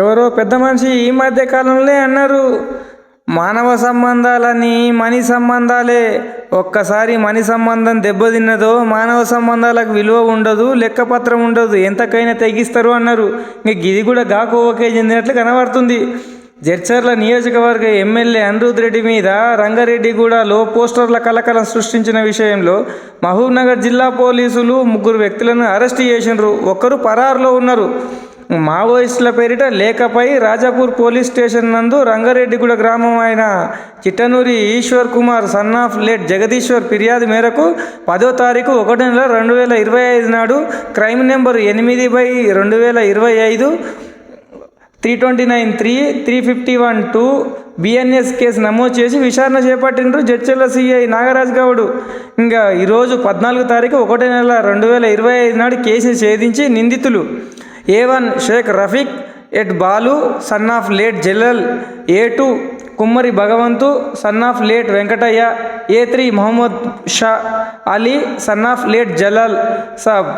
ఎవరో పెద్ద మనిషి ఈ మధ్య కాలంలో అన్నారు మానవ సంబంధాలని మని సంబంధాలే. ఒక్కసారి మని సంబంధం దెబ్బతిన్నదో మానవ సంబంధాలకు విలువ ఉండదు లెక్కపత్రం ఉండదు ఎంతకైనా తెగిస్తారు అన్నారు. ఇంక ఇది కూడా గాకోవకే చెందినట్లు కనబడుతుంది. జడ్చర్ల నియోజకవర్గ ఎమ్మెల్యే అనిరుద్ రెడ్డి మీద రంగారెడ్డి కూడా లో పోస్టర్ల కలకలం సృష్టించిన విషయంలో మహబూబ్నగర్ జిల్లా పోలీసులు ముగ్గురు వ్యక్తులను అరెస్ట్ చేసినారు. ఒక్కరు పరారులో ఉన్నారు. మావోయిస్టుల పేరిట లేఖపై రాజాపూర్ పోలీస్ స్టేషన్ నందు రంగారెడ్డిగూడ గ్రామం అయిన Chittanuri Eshwar Kumar son of late Jagadeeshwar ఫిర్యాదు మేరకు పదో తారీఖు ఒకటి నెల రెండు వేల ఇరవై ఐదు నాడు క్రైమ్ నెంబర్ ఎనిమిది బై రెండు వేల ఇరవై ఐదు three twenty nine three three fifty one two BNS case నమోదు చేసి విచారణ చేపట్టిండ్రు జడ్చర్ల సిఐ నాగరాజ్ గౌడ్. ఇంకా ఈరోజు పద్నాలుగు తారీఖు ఒకటో నెల రెండు వేల ఇరవై ఐదు నాడు కేసు ఛేదించి నిందితులు. A one Shaik Rafiq at Balu son of late Jallal A two Kummari Bhagavanthu son of late Venkataiah A three Mohammed Shah Ali son of late Jalal Sab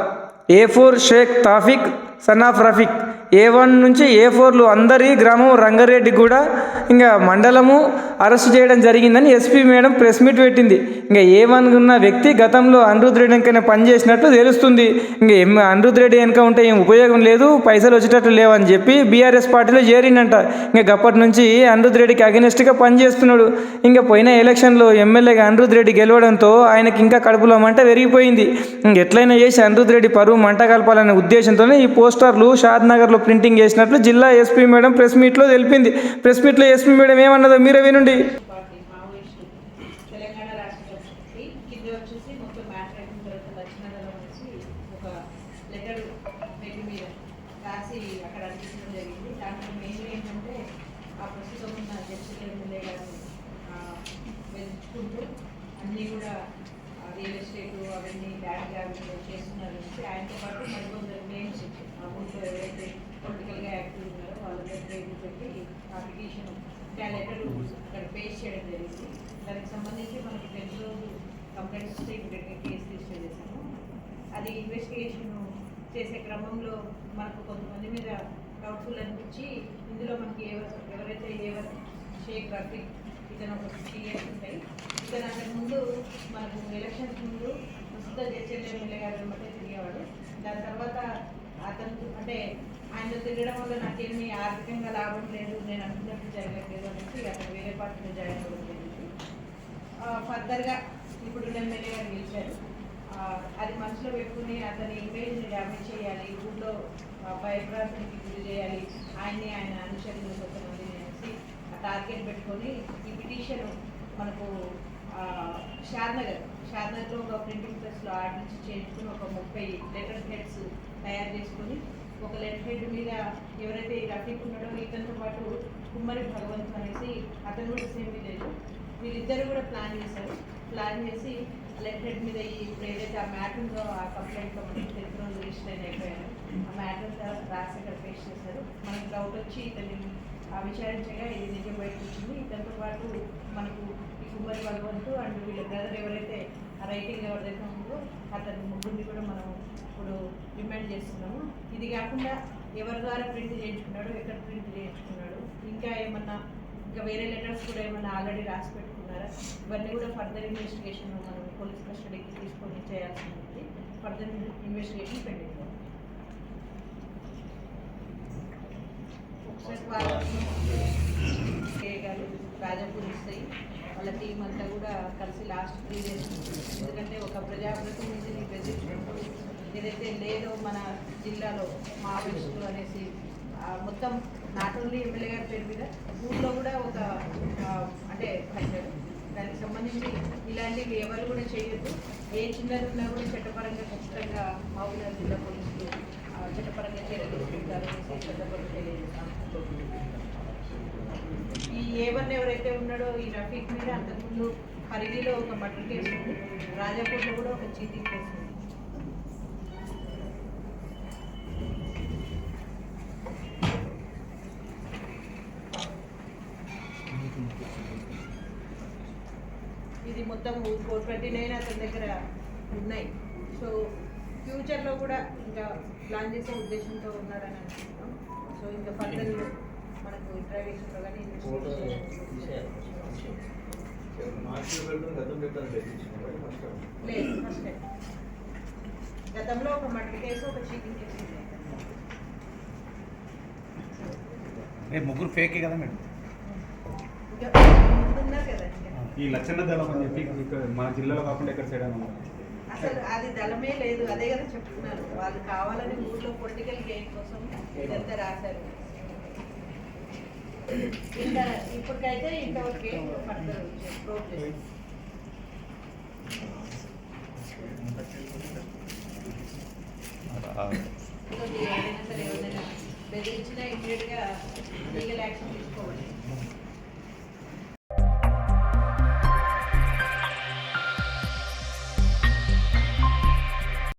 A four Shaik Taufiq son of Rafiq A one నుంచి A ఫోర్లు అందరి గ్రామం రంగారెడ్డి కూడా ఇంకా మండలము arrest చేయడం జరిగిందని SP madam press meet పెట్టింది. ఇంకా ఏ వన్ ఉన్న వ్యక్తి గతంలో అనిరుద్ రెడ్డి వెనకనే పనిచేసినట్లు తెలుస్తుంది. ఇంకా ఏం అనిరుద్ రెడ్డి వెనక ఉంటే ఏం ఉపయోగం లేదు పైసలు వచ్చేటట్లు లేవని చెప్పి బీఆర్ఎస్ పార్టీలో చేరిందంట ఇంకా గప్పటి నుంచి అనిరుద్ రెడ్డికి అగెనిస్ట్గా పనిచేస్తున్నాడు. ఇంకా పోయిన ఎలక్షన్లో ఎమ్మెల్యేగా అనిరుద్ రెడ్డి గెలవడంతో ఆయనకి ఇంకా కడుపులో మంట పెరిగిపోయింది. ఇంక ఎట్లయినా చేసి అనిరుద్ రెడ్డి పరువు మంట కలపాలనే ఉద్దేశంతోనే ఈ పోస్టర్లు షాద్ నగర్లో ప్రింటింగ్ చేసినట్లు జిల్లా ఎస్పీ మేడం ప్రెస్ మీట్లో తెలిపింది. ప్రెస్ మీట్లో ఎస్పీ మేడం ఏమన్నదో మీరే వినండి. అన్నీ కూడా రియల్ ఎస్టేట్ అవన్నీ ల్యాండ్ చేస్తున్నారు. ఆయనతో పాటు మరికొందరు నేమ్స్ ఆ ఊళ్ళో ఎవరైతే పొలిటికల్గా యాక్టివ్ ఉన్నారో వాళ్ళందరూ పేర్లు పెట్టి ఆ పిటిషన్ ఆ అక్కడ చేయడం జరిగింది. దానికి సంబంధించి మనకి టెన్ రోజు కంప్లైంట్స్ వస్తే ఇమీడియట్గా కేసు రిజిస్టర్ చేశాము. అది ఇన్వెస్టిగేషన్ చేసే క్రమంలో మనకు కొంతమంది మీద డౌట్ఫుల్ అనిపించి ఇందులో మనకి ఎవరు ఎవరైతే ఎవరు షేక్ రఫీక్ ఇతను ఒక సిక్స్టీ ఇయర్స్ ఉంటాయి. ఇతను అంతకు ముందు మనకు ఎలక్షన్స్ ముందు ప్రస్తుత జడ్జి ఎమ్మెల్యే గారు అనమాట తిరిగేవాడు దాని తర్వాత అతను అంటే తిరగడం వల్ల నాకేమి ఆర్థికంగా లాభం లేదు నేను అనుకున్నట్టు జరగట్లేదు అనేసి అతను వేరే పార్టీలో జాయిన్ అవ్వడం జరిగింది. ఫర్దర్గా ఇప్పుడు ఎమ్మెల్యే గారు గెలిచారు. అది మనసులో పెట్టుకుని అతని ఇమేజ్ని డ్యామేజ్ చేయాలి ఊళ్ళో ఆ, గురి చేయాలి ఆయన్ని ఆయన అనుచరులు కొంతమంది అనేసి ఆ టార్గెట్ పెట్టుకొని ఈ పిటిషన్ మనకు షార్నగర్ షాద్నగర్ షాద్నగర్లో ఒక ప్రింటింగ్ ప్రెస్లో ఆర్డర్ నుంచి చేయించుకుని ఒక ముప్పై లెటర్ హెడ్స్ తయారు చేసుకొని ఒక లెటర్ హెడ్ మీద ఎవరైతే ఈ రఫీక్ ఉన్నాడో ఇతనితో పాటు కుమ్మరి భగవంత్ అనేసి అతను కూడా సేమ్ విలేజ్ వీళ్ళిద్దరు కూడా ప్లాన్ చేశారు. ప్లాన్ చేసి లెఫ్ట్ హెడ్ మీద ఈ ఇప్పుడు ఏదైతే ఆ మ్యాట్ ఉందో ఆ కంప్లైంట్లో మనకి తెలుగు రోజు రిజిస్టర్ అయిపోయారు. ఆ మ్యాట్ అంతా రాసి అక్కడ ఫేస్ చేశారు. మనకి డౌట్ వచ్చి ఇతన్ని ఆ విచారించగా ఇది నిజం బయటకు వచ్చింది. ఇతనితో పాటు మనకు ఈ కుమ్మరి భగవంతు అండ్ వీళ్ళ బ్రదర్ ఎవరైతే ఆ రైటింగ్ ఎవరైతే ఉందో అతని ముగ్గురిని కూడా ఇప్పుడు రిమైండ్ చేస్తున్నాము. ఇది కాకుండా ఎవరి ద్వారా ప్రింట్ చేయించుకున్నాడు ఎక్కడ ప్రింట్ చేయించుకున్నాడు ఇంకా ఏమన్నా ఇంకా వేరే లెటర్స్ కూడా ఏమన్నా ఆల్రెడీ రాసి పెట్టుకున్నారా? ఇవన్నీ కూడా ఫర్దర్ ఇన్వెస్టిగేషన్ మనం పోలీస్ కస్టడీకి తీసుకొని చేయాల్సి ఉంది. ఫర్దర్ ఇన్వెస్టిగేషన్ పెండింగ్ ఒకసారి వాళ్ళు రాజపూర్ ఇస్తాయి వాళ్ళ టీం అంతా కూడా కలిసి లాస్ట్ త్రీ డేస్ ఎందుకంటే ఒక ప్రజాప్రతినిధిని బెదిరించుకుంటూ ఏదైతే లేదో మన జిల్లాలో మావోయిస్టులు అనేసి మొత్తం నాట్ ఓన్లీ ఎమ్మెల్యే గారి పేరు మీద ఊళ్ళో కూడా ఒక అంటే దానికి సంబంధించి ఇలాంటివి ఎవరు కూడా చేయొద్దు. ఏ చిన్నది ఉన్నా కూడా చట్టపరంగా ఖచ్చితంగా మామూలు జిల్లా పోలీసులు చట్టపరంగా చర్యలు తీసుకుంటారు తెలియజేస్తాం ఈ ఏ ఎవరైతే ఉన్నాడో ఈ రఫీక్ మీద అంతకుముందు పరిధిలో ఒక మర్డర్ కేసు ఉంది. రాజాపూర్లో కూడా ఒక చీటింగ్ కేసు ఉంది. ఇది మొత్తం ఫోర్ ట్వంటీ నైన్ అతని దగ్గర ఉన్నాయి. సో ఫ్యూచర్లో కూడా ఇంకా ప్లాన్ చేసే ఉద్దేశంతో ఉన్నాడని అనుకుంటున్నాం. సో ఇంకా ఫర్దర్ మనకు ఇంట్రాగేషన్లో కానీ లేదు ఫస్ట్ గతంలో ఒక మర్డర్ కేసు ఒక చీటింగ్ కేసు ముగ్గురు ఫేకే కదా మేడం ఇంకా ముందున్నారు కదా ఇంకా. ఈ లక్షణ దళం అని చెప్పి మన జిల్లాలో కాకుండా ఎక్కడ సైడ్. అసలు అది దళమే లేదు అదే కదా చెప్తున్నారు. వాళ్ళు కావాలని ఊర్లో పొలిటికల్ గెయిన్ కోసం ఇదంతా రాశారు. ఇంకా ఇప్పటికైతే ఇంతవరకు ఏం సరే ఎవరైనా బెదిరించినా ఇమీడియట్గా లీగల్ యాక్షన్ తీసుకోవాలి.